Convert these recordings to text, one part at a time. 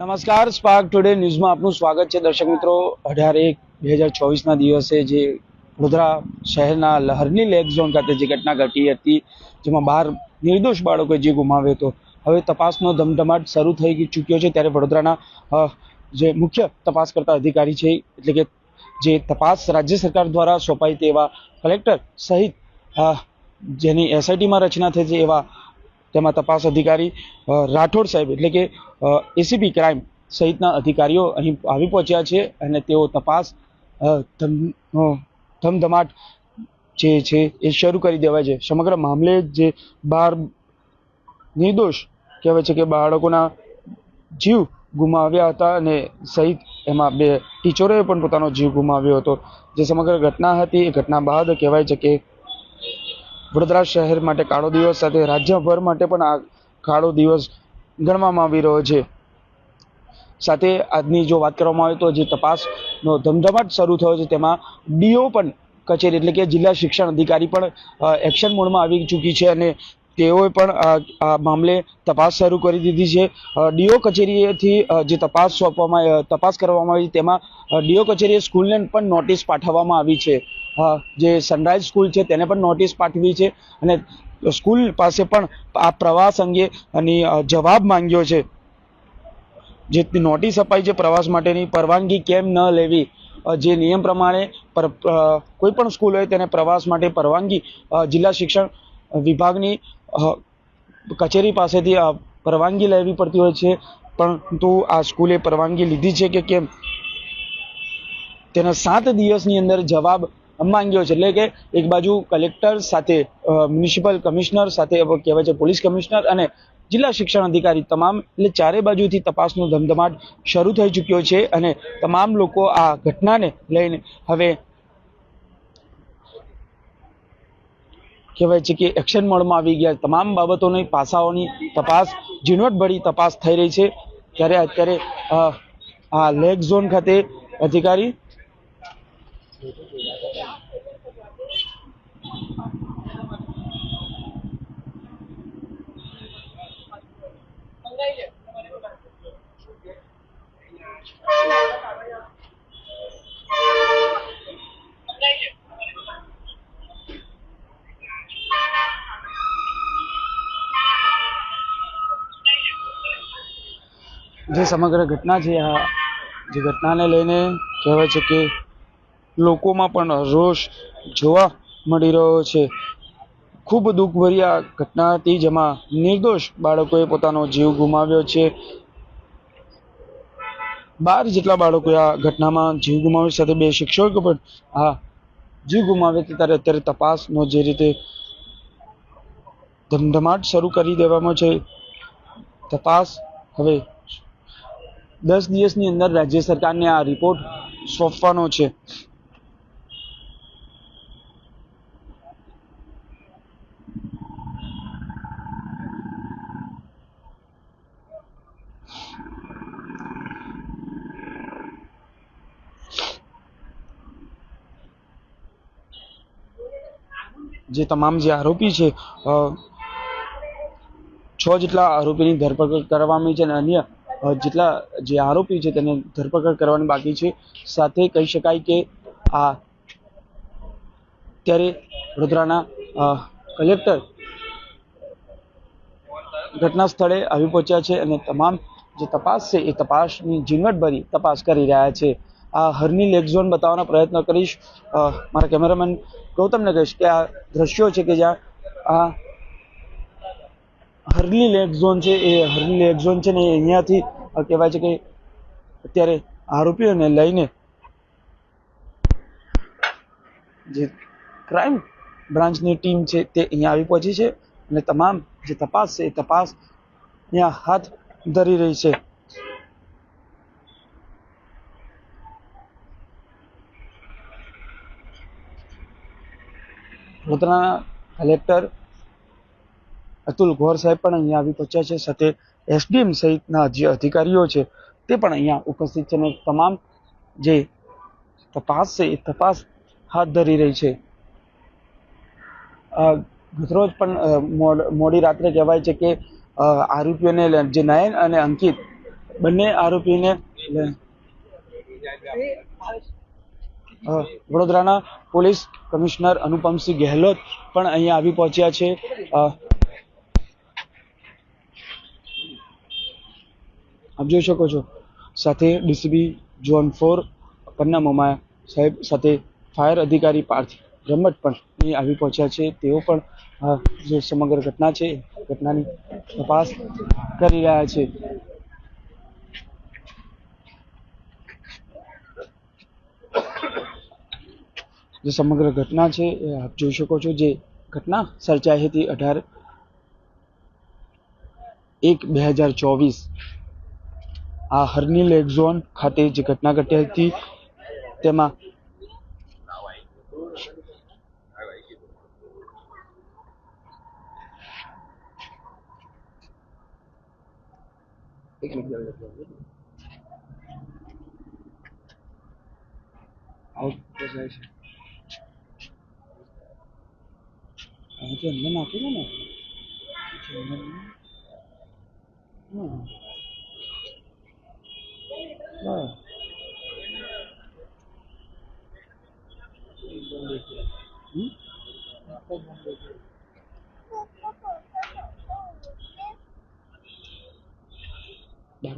નમસ્કાર spark today ન્યૂઝમાં આપનું સ્વાગત છે. દર્શક મિત્રો, અઢાર એક બે હજાર ચોવીસના દિવસે જે વડોદરા શહેરના લહરની લેક ઝોન ખાતે જે ઘટના ઘટી હતી, જેમાં બાર નિર્દોષ બાળકોએ જે ગુમાવ્યો હતો. હવે તપાસનો ધમધમાટ શરૂ થઈ ચૂક્યો છે. ત્યારે વડોદરાના જે મુખ્ય તપાસ કરતા અધિકારી છે, એટલે કે જે તપાસ રાજ્ય સરકાર દ્વારા સોંપાઈ તેવા કલેક્ટર સહિત જેની એસઆઈટીમાં રચના થઈ છે એવા તેમાં તપાસ અધિકારી રાઠોડ સાહેબ એટલે કે એસીપી ક્રાઇમ સહિતના અધિકારીઓ અહીં આવી પહોંચ્યા છે અને તેઓ તપાસ ધમ- ધમધમાટ જે છે એ શરૂ કરી દેવાય છે. સમગ્ર મામલે જે બાર નિર્દોષ કહેવાય છે કે બાળકોના જીવ ગુમાવ્યા હતા અને સહિત એમાં બે ટીચરોએ પણ પોતાનો જીવ ગુમાવ્યો હતો. જે સમગ્ર ઘટના હતી એ ઘટના બાદ કહેવાય છે કે વડોદરા શહેર માટે કાળો દિવસ સાથે રાજ્યભર માટે પણ આ કાળો દિવસ ગણવામાં આવી રહ્યો છે. સાથે આજની જો વાત કરવામાં આવે તો જે તપાસનો ધમધમાટ શરૂ થયો છે, તેમાં ડીઓ પણ કચેરી એટલે કે જિલ્લા શિક્ષણ અધિકારી પણ એક્શન મોડમાં આવી ચૂકી છે અને તેઓએ પણ આ મામલે તપાસ શરૂ કરી દીધી છે. ડીઓ કચેરીએથી જે તપાસ સોંપવામાં તપાસ કરવામાં આવી તેમાં ડીઓ કચેરીએ સ્કૂલને પણ નોટિસ પાઠવવામાં આવી છે. જે સનરાઈઝ સ્કૂલ છે તેને પણ નોટિસ પાઠવી છે અને સ્કૂલ પાસે પણ આ પ્રવાસ અંગે અને જવાબ માંગ્યો છે. જે નોટિસ અપાઈ છે પ્રવાસ માટેની પરવાનગી કેમ ન લેવી? જે નિયમ પ્રમાણે કોઈ પણ સ્કૂલ હોય તેને પ્રવાસ માટે પરવાનગી જિલ્લા શિક્ષણ વિભાગની કચેરી પાસેથી પરવાનગી લેવી પડતી હોય છે પરંતુ આ સ્કૂલે પરવાનગી લીધી છે કે કેમ? તેના સાત દિવસની અંદર જવાબ માંગ્યો છે. એટલે કે એક બાજુ કલેક્ટર સાથે મ્યુનિસિપલ કમિશનર સાથે કહેવાય છે પોલીસ કમિશનર અને જિલ્લા શિક્ષણ અધિકારી તમામ, એટલે ચારે બાજુથી તપાસનો ધમધમાટ શરૂ થઈ ચૂક્યો છે અને તમામ લોકો આ ઘટનાને લઈને હવે કહેવાય છે કે એક્શન મોડમાં આવી ગયા. તમામ બાબતોની, પાસાઓની તપાસ, ઝીણવટભરી તપાસ થઈ રહી છે. ત્યારે અત્યારે આ લેક ઝોન ખાતે અધિકારી જે સમગ્ર ઘટના છે, આ જે ઘટનાને લઈને કહેવાય છે કે લોકોમાં પણ રોષ જોવા મળી રહ્યો છે. ખૂબ દુઃખભરી આ ઘટના હતી, જેમાં નિર્દોષ બાળકોએ પોતાનો જીવ ગુમાવ્યો છે. બાર જેટલા બાળકોએ આ ઘટનામાં જીવ ગુમાવ્યો સાથે બે શિક્ષકો પણ આ જીવ ગુમાવ્યા છે ત્યારે અત્યારે તપાસનો જે રીતે ધમધમાટ શરૂ કરી દેવામાં છે, તપાસ હવે દસ દિવસની અંદર રાજ્ય સરકારને આ રિપોર્ટ સોંપવાનો છે. જે તમામ જે આરોપી છે છ જેટલા આરોપીની ધરપકડ કરવામાં આવી છે અને અન્ય જેટલા જે આરોપી છે તેને ધરપકડ કરવાની બાકી છે. સાથે કહી શકાય કે આ ત્યારે વડોદરાના કલેક્ટર ઘટના સ્થળે આવી પહોંચ્યા છે અને તમામ જે તપાસ છે એ તપાસની ઝીણવટભરી તપાસ કરી રહ્યા છે. આ હરની લેક ઝોન બતાવવાનો પ્રયત્ન કરીશ. મારા કેમેરામેન ગૌતમને કહીશ કે આ દ્રશ્યો છે કે જ્યાં આ હરલી લેક ઝોન છે એ હરલી લેક ઝોન છે ને અહીંયાથી કહેવાય છે કે અત્યારે આરોપીઓને લઈને જે ક્રાઇમ બ્રાન્ચની ટીમ છે તે અહીંયા આવી પહોંચી છે અને તમામ જે તપાસ છે એ તપાસ અહીંયા હાથ ધરી રહી છે. વડોદરાના કલેક્ટર અતુલ ગોર સાહેબ પણ અહીંયા આવી પહોંચ્યા છે સાથે એસડીએમ સહિતના જે અધિકારીઓ છે, તે પણ અહીંયા ઉપસ્થિત છે અને તમામ જે તપાસ છે, એ તપાસ હાથ ધરી રહી છે. ગતરોજ પણ મોડી રાત્રે કહેવાય છે કે આરોપીઓને જે નયન અને અંકિત બંને આરોપીને વડોદરાના પોલીસ કમિશનર અનુપમસિંહ ગેહલોત પણ અહીંયા આવી પહોંચ્યા છે. આપ જોઈ શકો છો. સાથે DCB zone four Panna Momaya સાહેબ સાથે ફાયર અધિકારી પાર્થ રમત પણ અહીં આવી પહોંચ્યા છે. તેઓ પણ અ, જે સમગ્ર ઘટના છે ઘટનાની તપાસ કરી રહ્યા છે. જે સમગ્ર ઘટના છે એ આપ જોઈ શકો છો. જે ઘટના સર્જાઈ હતી અઢાર એક બે હજાર ચોવીસ આ હરની લેક ઝોન ખાતે જે ઘટના ઘટી હતી તેમાં અંદર નાખી દો ને? પછી અંદર હા બસ હમ? બાર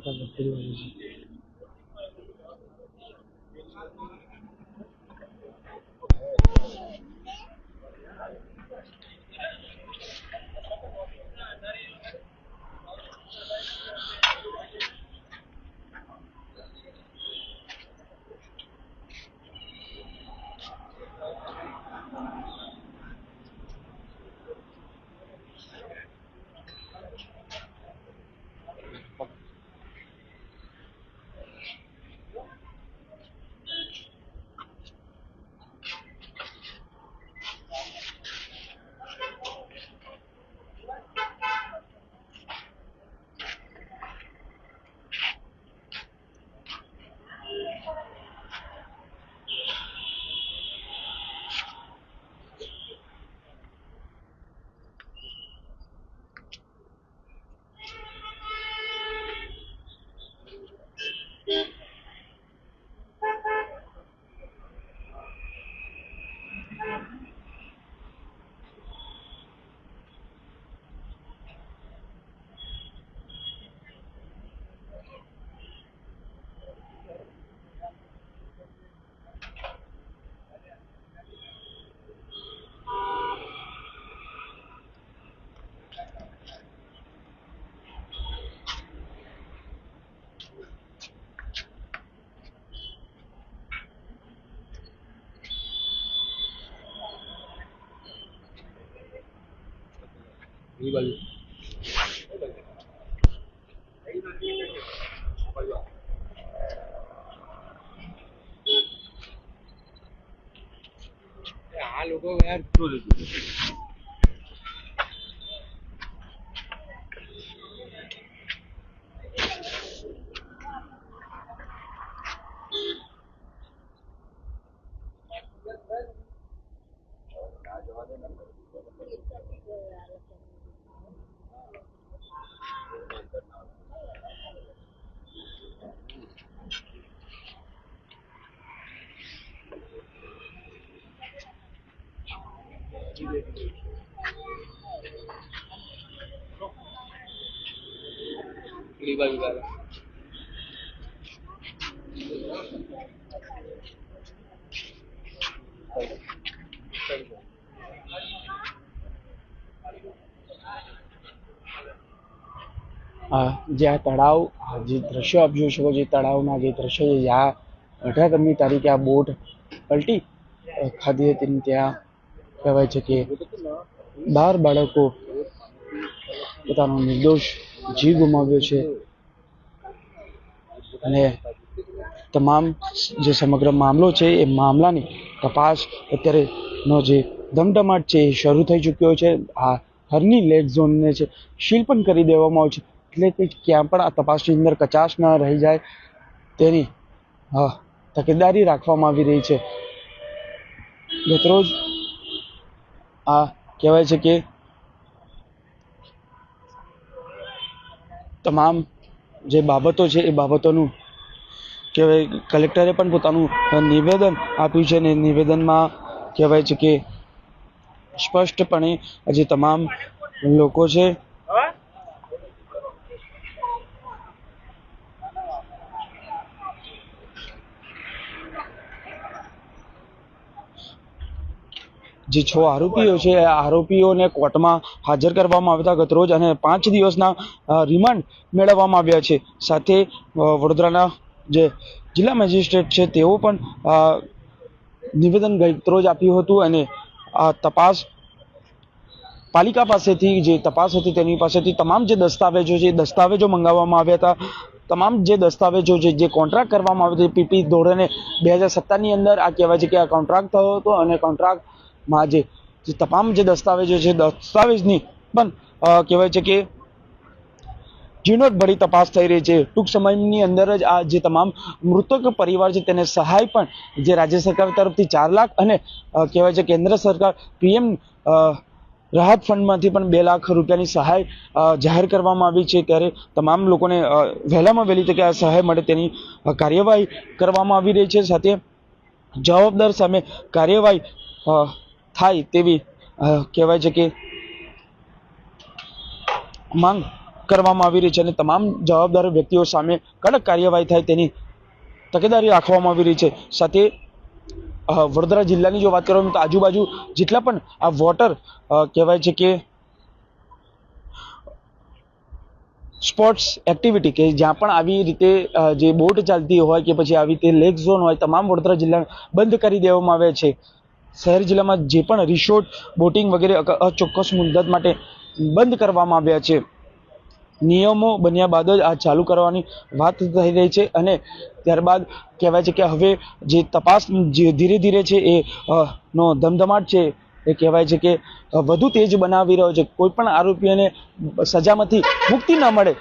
પેલી બાજુ. આ લોકો યાર બાજુ. આ જે આ તળાવ જે દ્રશ્યો આપ જોઈ શકો જે તળાવના જે દ્રશ્યો છે જ્યાં અઢારમી તારીખે આ બોટ પલટી ખાધી હતી ત્યાં કહેવાય છે કે બાર બાળકો પોતાનો નિર્દોષ જીવ ગુમાવ્યો છે અને તમામ જે સમગ્ર મામલો છે, એ મામલાની તપાસ અત્યારેનો જે ધમધમાટ છે, એ શરૂ થઈ ચૂક્યો છે. આ હરની લેક ઝોનને છે શીલ પણ કરી દેવામાં આવ્યું છે. એટલે કે ક્યાં પણ આ તપાસની અંદર કચાશ ન રહી જાય તેની તકેદારી રાખવામાં આવી રહી છે. ગતરોજ આ કહેવાય છે કે તમામ જે બાબતો છે એ બાબતોનું કહેવાય કલેક્ટરે પણ પોતાનું નિવેદન આપ્યું છે અને નિવેદનમાં કહેવાય છે કે સ્પષ્ટપણે જે તમામ લોકો છે જે છ આરોપીઓ છે આરોપીઓને કોર્ટમાં હાજર કરવામાં આવ્યા ગતરોજ અને પાંચ દિવસના રિમાન્ડ મેળવવામાં આવ્યા છે. સાથે વડોદરાના જે જિલ્લા મેજિસ્ટ્રેટ છે, તેઓ પણ નિવેદન ગતરોજ આપ્યું હતું અને આ તપાસ પાલિકા પાસેથી, જે તપાસ હતી તેની પાસેથી તમામ જે દસ્તાવેજો છે, એ દસ્તાવેજો મંગાવવામાં આવ્યા હતા. તમામ જે દસ્તાવેજો છે, જે કોન્ટ્રાક્ટ કરવામાં આવ્યો હતો, પીપી ધોરણે બે હજાર સત્તરની અંદર આ કહેવાય છે કે આ કોન્ટ્રાક્ટ થયો હતો અને કોન્ટ્રાક્ટમાં જે જે તમામ જે દસ્તાવેજો છે, દસ્તાવેજની પણ કહેવાય છે કે ઝીણવટભરી તપાસ થઈ રહી છે. ટૂંક સમયની અંદર જ આ જે તમામ મૃતક પરિવાર છે, તેને સહાય પણ જે રાજ્ય સરકાર તરફથી ચાર લાખ અને કહેવાય છે કેન્દ્ર સરકાર પીએમ રાહત ફંડમાંથી પણ બે લાખ રૂપિયાની સહાય જાહેર કરવામાં આવી છે. ત્યારે તમામ લોકોને વહેલામાં વહેલી તકે આ સહાય મળે તેની કાર્યવાહી કરવામાં આવી રહી છે. સાથે જવાબદાર સામે કાર્યવાહી થાય તેવી કહેવાય છે કે માંગ કરવામાં આવી રહી છે અને તમામ જવાબદાર વ્યક્તિઓ સામે કડક કાર્યવાહી થાય તેની તકેદારી રાખવામાં આવી રહી છે. સાથે વડોદરા જિલ્લાની જો વાત કરવામાં તો આજુબાજુ જેટલા પણ આ વોટર કહેવાય છે કે સ્પોર્ટ્સ એક્ટિવિટી કે જ્યાં પણ આવી રીતે જે બોટ ચાલતી હોય કે પછી આવી રીતે લેક ઝોન હોય, તમામ વડોદરા જિલ્લા બંધ કરી દેવામાં આવે છે. શહેર જિલ્લામાં જે પણ રિસોર્ટ, બોટિંગ વગેરે અચોક્કસ મુદ્દત માટે બંધ કરવામાં આવ્યા છે. નિયમો બન્યા બાદ જ આ ચાલુ કરવાની વાત થઈ રહી છે અને ત્યારબાદ કહેવાય છે કે હવે જે તપાસ જે ધીરે ધીરે છે એ નો ધમધમાટ છે. એ કહેવાય છે કે વધુ તેજ બનાવી રહ્યો છે. કોઈ પણ આરોપીઓને સજામાંથી મુક્તિ ન મળે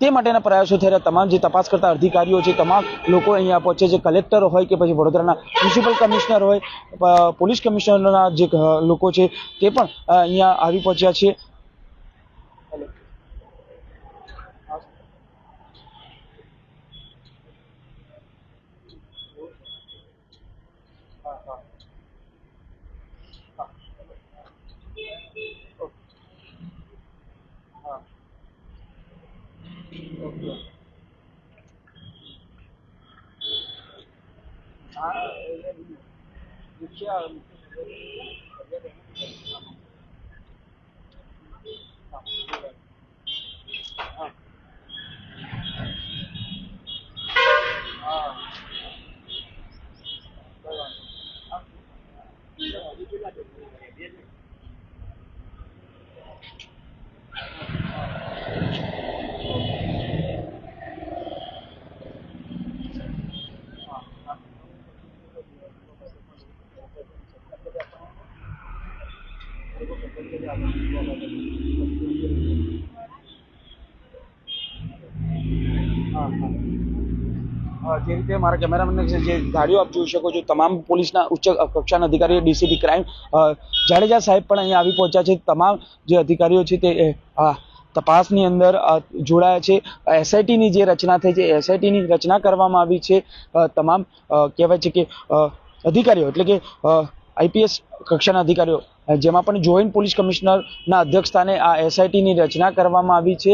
તે માટેના પ્રયાસો થઈ રહ્યા તમામ જે તપાસ કરતા અધિકારીઓ છે, તમામ લોકો અહીંયા પહોંચે છે. કલેક્ટર હોય કે પછી વડોદરાના મ્યુનિસિપલ કમિશનર હોય પોલીસ કમિશનરના જે લોકો છે, તે પણ અહીંયા આવી પહોંચ્યા છે. mu kiraro mu જે રીતે મારા કેમેરામેન જે ગાડીઓ આપ જોઈ શકો છો, તમામ પોલીસના ઉચ્ચ કક્ષાના અધિકારીઓ, ડીસીપી ક્રાઇમ જાડેજા સાહેબ પણ અહીંયા આવી પહોંચ્યા છે. તમામ જે અધિકારીઓ છે તે તપાસની અંદર જોડાયા છે. એસઆઈટીની જે રચના થઈ છે, એસઆઈટીની રચના કરવામાં આવી છે. તમામ કહેવાય છે કે અધિકારીઓ એટલે કે આઈપીએસ કક્ષાના અધિકારીઓ, જેમાં પણ જોઈન્ટ પોલીસ કમિશનરના અધ્યક્ષસ્થાને આ એસઆઈટીની રચના કરવામાં આવી છે.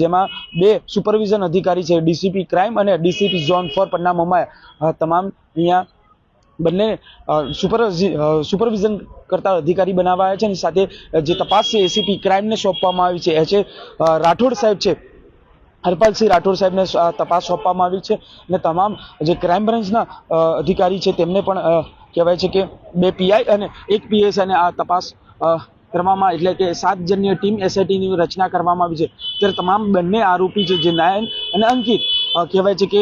જેમાં બે સુપરવિઝન અધિકારી છે, ડીસીપી ક્રાઇમ અને ડીસીપી ઝોન ફોર પન્ના તમામ અહીંયા બંને સુપર સુપરવિઝન કરતા અધિકારી બનાવાયા છે અને સાથે જે તપાસ છે, એસીપી ક્રાઇમને સોંપવામાં આવી છે. એ છે રાઠોડ સાહેબ છે. હરપાલસિંહ રાઠોડ સાહેબને તપાસ સોંપવામાં આવી છે અને તમામ જે ક્રાઇમ બ્રાન્ચના અધિકારી છે તેમને પણ કહેવાય છે કે બે પીઆઈ અને એક પીએસ અને આ તપાસ કરવામાં એટલે કે સાત જન્ય ટીમ એસઆઈટીની રચના કરવામાં આવી છે. ત્યારે તમામ બંને આરોપી છે, જે નાયન અને અંકિત કહેવાય છે કે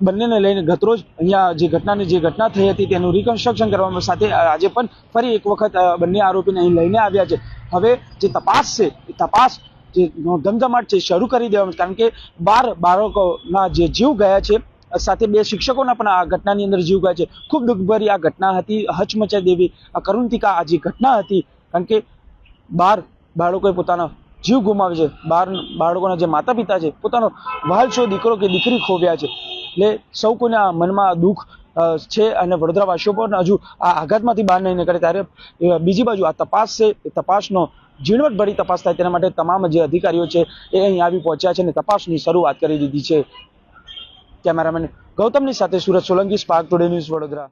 બંનેને લઈને ગતરોજ અહીંયા જે ઘટનાની જે ઘટના થઈ હતી તેનું રિકન્સ્ટ્રક્શન કરવામાં સાથે આજે પણ ફરી એક વખત બંને આરોપીને અહીં લઈને આવ્યા છે. હવે જે તપાસ છે, એ તપાસ જે ધમધમાટ છે શરૂ કરી દેવામાં કારણ કે બાર બાળકોના જે જીવ ગયા છે, સાથે બે શિક્ષકોના પણ આ ઘટનાની અંદર જીવ ગયા છે. ખૂબ દુઃખભરી આ ઘટના હતી. હચમચાઈ દેવી, આ કરુણતિકા, આ જે ઘટના હતી, કારણ કે બાર બાળકોએ પોતાના જીવ ગુમાવે છે. બાર બાળકોના જે માતા પિતા છે, પોતાનો વાલશો દીકરો કે દીકરી ખોવ્યા છે. એટલે સૌ કોઈના મનમાં દુઃખ છે અને વડોદરાવાસીઓ પણ હજુ આ આઘાતમાંથી બહાર નહીં નીકળે. ત્યારે બીજી બાજુ આ તપાસ છે. એ તપાસનો ઝીણવટભરી તપાસ થાય તેના માટે તમામ જે અધિકારીઓ છે એ અહીં આવી પહોંચ્યા છે અને તપાસની શરૂઆત કરી દીધી છે. કેમેરામેન ગૌતમની સાથે Surat Solanki, Spark Today News Vadodara.